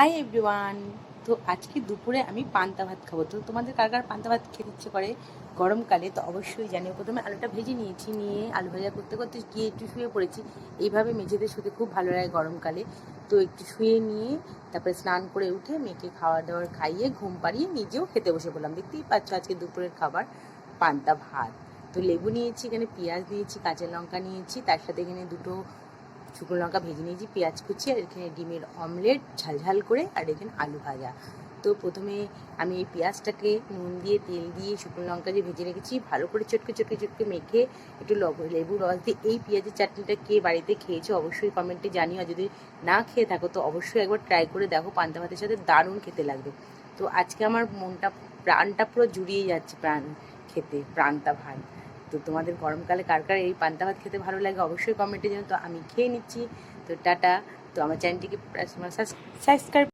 Hi everyone তো আজকে দুপুরে আমি পান্তা ভাত খাব। তো তোমাদের কার কার পান্তা ভাত খেতে ইচ্ছে করে গরমকালে, তো অবশ্যই জানিও। প্রথমে আলুটা ভেজে নিয়েছি, নিয়ে আলু ভাজা করতে করতে গিয়ে একটু শুয়ে পড়েছি। এইভাবে মেঝেতে শুতে খুব ভালো লাগে গরমকালে। তো একটু শুয়ে নিয়ে তারপরে স্নান করে উঠে মেয়েকে খাওয়া দাওয়ার খাইয়ে ঘুম পাড়িয়ে নিজেও খেতে বসে পড়লাম। দেখতেই পাচ্ছ আজকে দুপুরের খাবার পান্তা ভাত। তো লেবু নিয়েছি, এখানে পেঁয়াজ নিয়েছি, কাঁচা লঙ্কা নিয়েছি, তার সাথে এখানে দুটো শুকনো লঙ্কা ভেজে নিয়েছি, পেঁয়াজ কুচি, আর এখানে ডিমের অমলেট ঝালঝাল করে, আর এখানে আলু ভাজা। তো প্রথমে আমি এই পেঁয়াজটাকে নুন দিয়ে, তেল দিয়ে শুকনো লঙ্কা দিয়ে ভেজে রেখেছি, ভালো করে চটকে চটকে চটকে মেখে একটু লব- লেবু রস দিয়ে এই পেঁয়াজের চাটনিটা কে বাড়িতে খেয়েছো অবশ্যই কমেন্টে জানিও। যদি না খেয়ে থাকো, তো অবশ্যই একবার ট্রাই করে দেখো, পান্তা ভাতের সাথে দারুণ খেতে লাগবে। তো আজকে আমার মনটা, প্রাণটা পুরো জুড়িয়ে যাচ্ছে প্রাণ, খেতে, প্রাণটা ভাত তো তোমাদের গরমকালে কার কার এই পান্তা ভাত খেতে ভালো লাগে অবশ্যই কমেন্টে জানো। তো আমি খেয়ে নিচ্ছি। তো টাটা। তো আমার চ্যানেলটিকে সাবস্ক্রাইব